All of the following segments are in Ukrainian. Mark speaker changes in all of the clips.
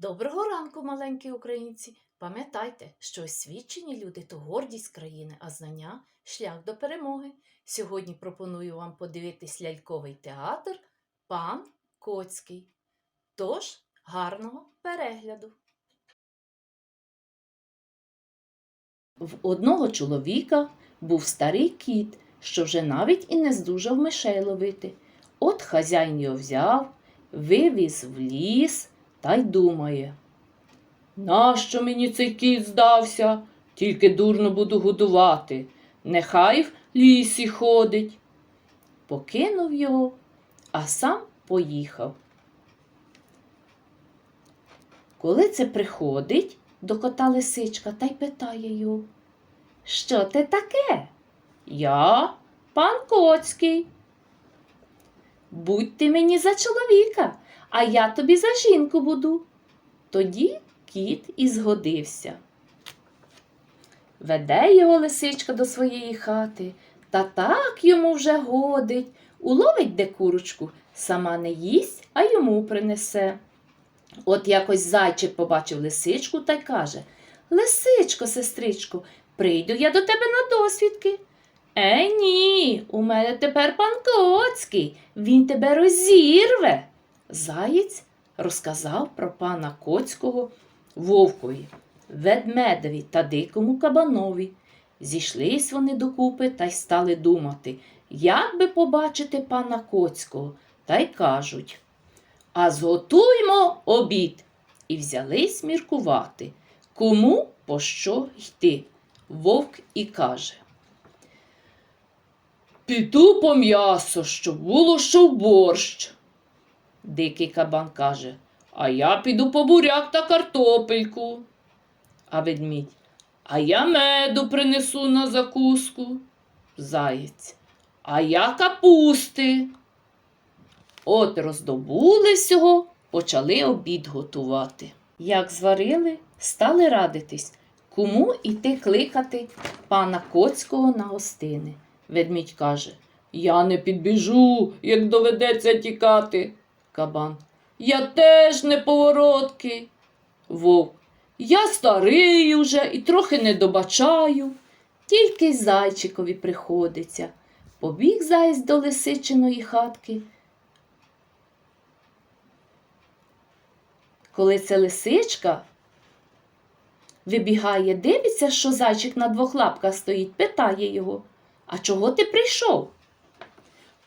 Speaker 1: Доброго ранку, маленькі українці! Пам'ятайте, що освічені люди то гордість країни, а знання шлях до перемоги. Сьогодні пропоную вам подивитись ляльковий театр Пан Коцький. Тож, гарного перегляду! В одного чоловіка був старий кіт, що вже навіть і не здужав мишей ловити. От хазяїн його взяв, вивіз в ліс та й думає. Нащо мені цей кіт здався? Тільки дурно буду годувати. Нехай в лісі ходить. Покинув його, а сам поїхав. Коли це приходить до кота лисичка та й питає його, що ти таке? Я пан Коцький. Будь ти мені за чоловіка, а я тобі за жінку буду. Тоді кіт і згодився. Веде його лисичка до своєї хати, та так йому вже годить, уловить де курочку, сама не їсть, а йому принесе. От якось зайчик побачив лисичку та й каже Лисичко, сестричко, прийду я до тебе на досвідки. Е, ні, у мене тепер пан Коцький, він тебе розірве. Заєць розказав про пана Коцького вовкові, ведмедеві та дикому кабанові. Зійшлись вони докупи та й стали думати, як би побачити пана Коцького, та й кажуть. А зготуймо обід. І взялись міркувати, кому по що йти. Вовк і каже. Піду по м'ясо, щоб було що в борщ. Дикий кабан каже, а я піду по буряк та картопельку. А ведмідь, а я меду принесу на закуску. Заєць, а я капусти. От роздобули всього, почали обід готувати. Як зварили, стали радитись, кому іти кликати пана Коцького на гостини. Ведмідь каже Я не підбіжу, як доведеться тікати. Кабан. Я теж не повороткий. Вовк. Я старий уже і трохи не добачаю. Тільки й зайчикові приходиться. Побіг заєць до лисичиної хатки. Коли це лисичка вибігає, дивиться, що зайчик на двох лапках стоїть, питає його, а чого ти прийшов?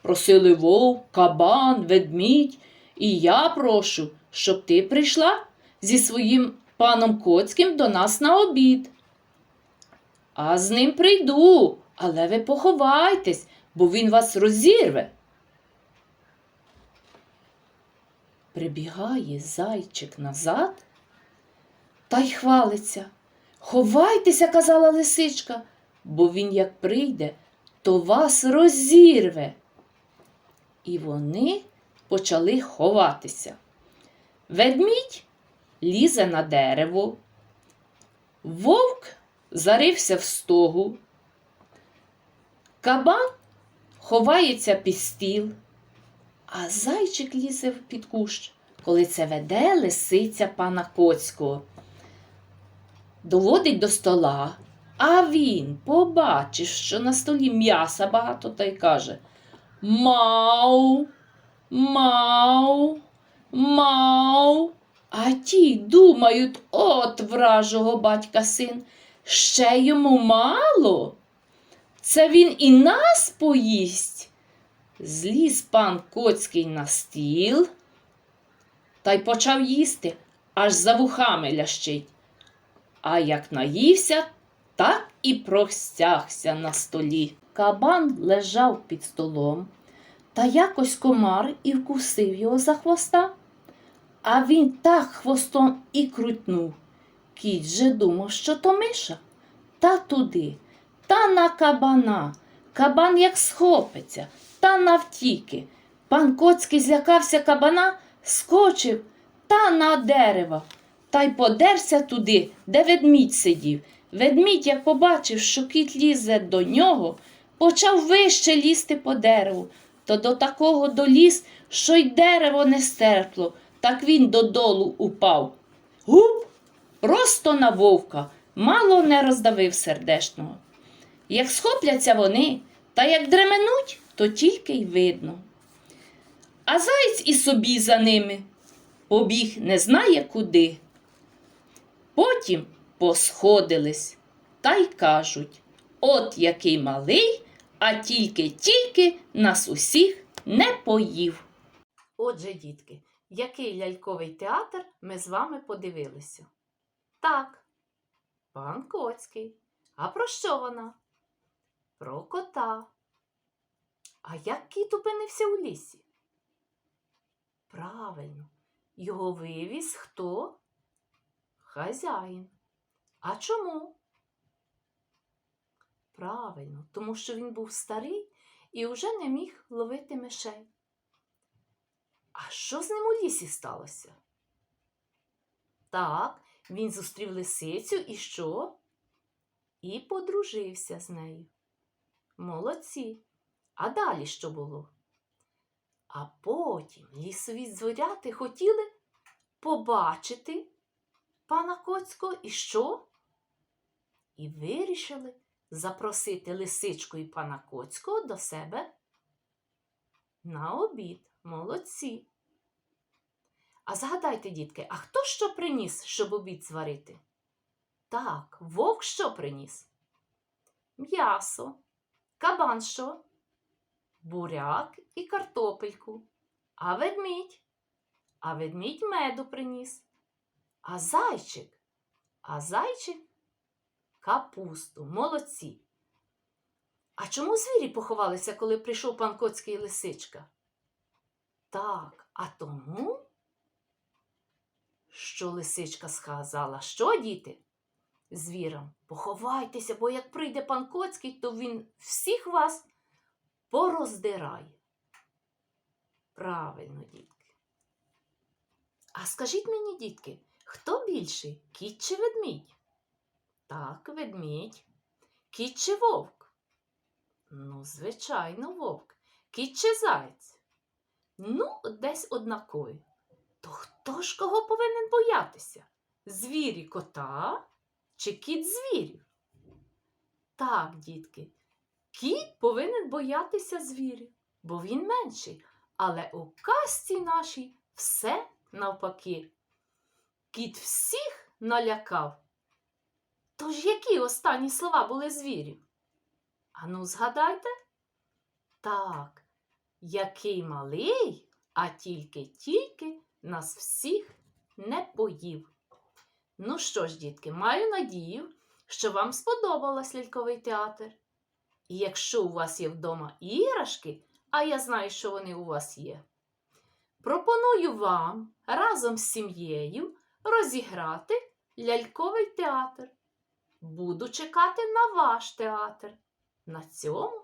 Speaker 1: Просили вовк, кабан, ведмідь, і я прошу, щоб ти прийшла зі своїм паном Коцьким до нас на обід. А з ним прийду, але ви поховайтесь, бо він вас розірве. Прибігає зайчик назад та й хвалиться. Ховайтеся, казала лисичка, бо він, як прийде, то вас розірве. І вони почали ховатися. Ведмідь лізе на дерево, вовк зарився в стогу, кабан ховається під стіл, а зайчик лізе під кущ, коли це веде лисиця пана Коцького. Доводить до стола, а він побачив, що на столі м'яса багато та й каже Мау, мау, мау. А ті думають, от вражого батька син, ще йому мало. Це він і нас поїсть. Зліз пан Коцький на стіл та й почав їсти, аж за вухами лящить. А як наївся, так і простягся на столі. Кабан лежав під столом, та якось комар і вкусив його за хвоста. А він так хвостом і крутнув. Кіт же думав, що то миша. Та туди, та на кабана. Кабан як схопиться, та навтіки. Пан Коцький злякався кабана, скочив та на дерево, та й подерся туди, де ведмідь сидів. Ведмідь, як побачив, що кіт лізе до нього, почав вище лізти по дереву, то до такого доліз, що й дерево не стерпло, так він додолу упав. гуп, просто на вовка, мало не роздавив сердешного. Як схопляться вони, та як дременуть, то тільки й видно. А заєць і собі за ними побіг не знає куди. Потім посходились та й кажуть: от який малий, а тільки-тільки нас усіх не поїв. Отже, дітки, який ляльковий театр ми з вами подивилися? Так, пан Коцький. А про що вона? Про кота. А як кіт опинився у лісі? Правильно, його вивіз хто? Хазяїн. А чому? Правильно, тому що він був старий і вже не міг ловити мишей. А що з ним у лісі сталося? Так, він зустрів лисицю і що? І подружився з нею. Молодці. А далі що було? А потім лісові звіряти хотіли побачити пана Коцького і що? І вирішили запросити лисичку і пана Коцького до себе на обід. Молодці. А згадайте, дітки, а хто що приніс, щоб обід зварити? Так, вовк що приніс? М'ясо, кабан що? Буряк і картопельку. А ведмідь? А ведмідь меду приніс. А зайчик? А зайчик капусту. Молодці. А чому звірі поховалися, коли прийшов пан Коцький і лисичка? Так, а тому, що лисичка сказала, що діти? Звірам, поховайтеся, бо як прийде пан Коцький, то він всіх вас пороздирає. Правильно, дітки. А скажіть мені, дітки, хто більший, кіт чи ведмідь? Так, ведмідь. Кіт чи вовк? Ну, звичайно, вовк. Кіт чи заєць? Ну, десь однакові. То хто ж кого повинен боятися? Звірі кота чи кіт звірів? Так, дітки, кіт повинен боятися звірів, бо він менший. Але у казці нашій все навпаки. Кіт всіх налякав. Тож які останні слова були звірів? Ану, згадайте? Так, який малий, а тільки-тільки нас всіх не поїв. Ну що ж, дітки, маю надію, що вам сподобалось ляльковий театр. І якщо у вас є вдома іграшки, а я знаю, що вони у вас є, пропоную вам разом з сім'єю розіграти ляльковий театр. Буду чекати на ваш театр. На цьому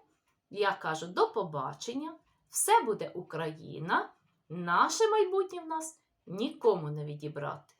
Speaker 1: я кажу до побачення. Все буде Україна. Наше майбутнє в нас нікому не відібрати.